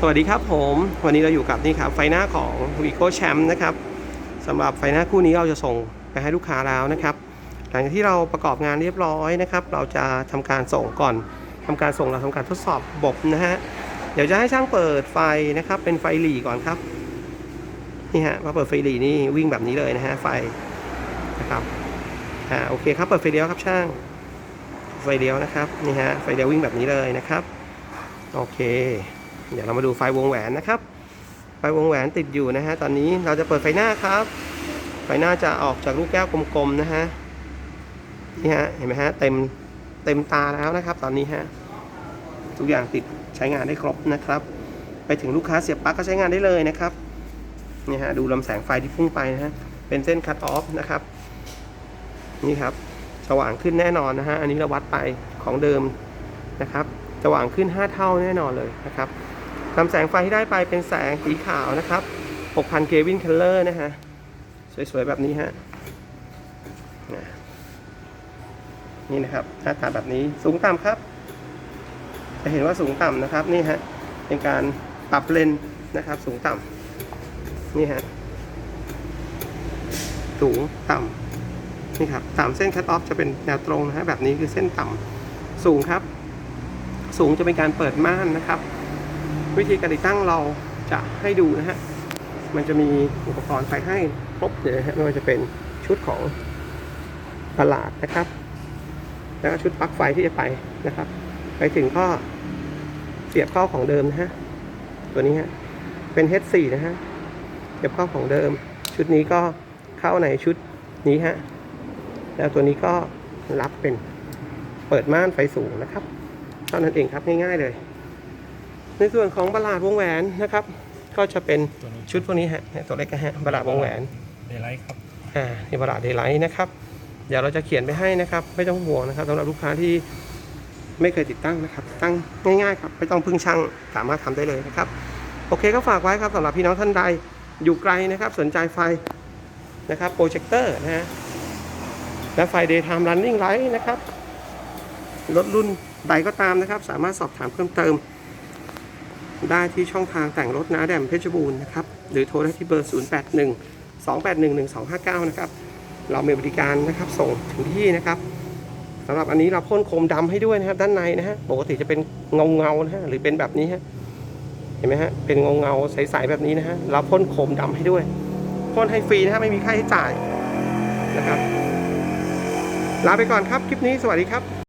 สวัสดีครับผม วันนี้เราอยู่กับนี่ครับไฟหน้าของ v i g o Champ นะครับสำหรับไฟหน้าคู่นี้เราจะส่งไปให้ลูกค้าแล้วนะครับ หลังจากที่เราประกอบงานเรียบร้อยนะครับ เราจะทำการส่งก่อนทำการส่งเราทำการทดสอบระบบนะฮะเดี๋ยวจะให้ช่างเปิดไฟนะครับ เป็นไฟหลีก่อนครับนี่ฮะพอเปิดไฟหลีนี่วิ่งแบบนี้เลยนะฮะไฟนะครับอ่าโอเคครับเปิดไฟเลี้ยวครับช่าง ไฟเลี้ยวนะครับนี่ฮะไฟเลี้ยววิ่งแบบนี้เลยนะครับโอเค เดี๋ยวเรามาดูไฟวงแหวนนะครับ ไฟวงแหวนติดอยู่นะฮะตอนนี้เราจะเปิดไฟหน้าครับ ไฟหน้าจะออกจากลูกแก้วกลมๆนะฮะนี่ฮะเห็นไหมฮะเต็มเต็มตาแล้วนะครับ ตอนนี้ฮะทุกอย่างติดใช้งานได้ครบนะครับ ไปถึงลูกค้าเสียบปลั๊กก็ใช้งานได้เลยนะครับนี่ฮะดูลำแสงไฟที่พุ่งไปนะฮะเป็นเส้นคัตออฟนะครับนี่ครับสว่างขึ้นแน่นอนนะฮะอันนี้เราวัดไปของเดิมนะครับสว่างขึ้น 5 เท่าแน่นอนเลยนะครับ ลำแสงไฟที่ได้ไปเป็นแสงสีขาวนะครับ 6,000เควินคัลเลอร์นะฮะ สวยๆ แบบนี้ฮะ นี่นะครับ หน้าตาแบบนี้ สูงต่ำครับ จะเห็นว่าสูงต่ำนะครับ นี่ฮะ เป็นการปรับเลนส์นะครับ สูงต่ำนี่ฮะ สูงต่ำนี่ครับสามเส้นคัตออฟจะเป็นแนวตรงนะฮะ แบบนี้คือเส้นต่ำสูงครับ สูงจะเป็นการเปิดม่านนะครับ วิธีการติดตั้งเราจะให้ดูนะฮะ มันจะมีอุปกรณ์ไปให้ครบเลยนะฮะไม่ว่าจะเป็นชุดของตลาดนะครับ แล้วก็ชุดปลั๊กไฟที่จะไปนะครับ ไปถึงก็เสียบเข้าของเดิมนะฮะ ตัวนี้ฮะ เป็น H4 นะฮะ เสียบเข้าของเดิม ชุดนี้ก็เข้าในชุดนี้ฮะ แล้วตัวนี้ก็รับเป็นเปิดม่านไฟสูงนะครับ เท่านั้นเองครับง่ายๆเลย ในส่วนของบลาดวงแหวนนะครับ ก็จะเป็นตัวนี้ชุดพวกนี้ฮะเนี่ยตัวเล็กนะฮะบลาดวงแหวนเดลไลท์ครับอ่านี่บลาดเดย์ไลท์นะครับเดี๋ยวเราจะเขียนไปให้นะครับ ไม่ต้องห่วงนะครับสำหรับลูกค้าที่ไม่เคยติดตั้งนะครับ ตั้งง่ายๆครับไม่ต้องพึ่งช่างสามารถทำได้เลยนะครับ โอเคก็ฝากไว้ครับสำหรับพี่น้องท่านใดอยู่ไกลนะครับ สนใจไฟนะครับโปรเจคเตอร์นะฮะและไฟ daytime running light นะครับรถรุ่นใดก็ตามนะครับ สามารถสอบถามเพิ่มเติม ได้ที่ช่องทางแต่งรถนาแดมเพชรบูรณ์นะครับ หรือโทรได้ที่เบอร์ 081 281 1259 นะครับ เรามีบริการนะครับส่งถึงที่นะครับสำหรับอันนี้เราพ่นโคมดำให้ด้วยนะครับ ด้านในนะฮะปกติจะเป็นเงาเงานะฮะหรือเป็นแบบนี้ฮะเห็นไหมฮะเป็นเงาเงาใสๆแบบนี้นะฮะเราพ่นโคมดำให้ด้วยพ่นให้ฟรีนะฮะไม่มีค่าใช้จ่ายนะครับลาไปก่อนครับคลิปนี้สวัสดีครับ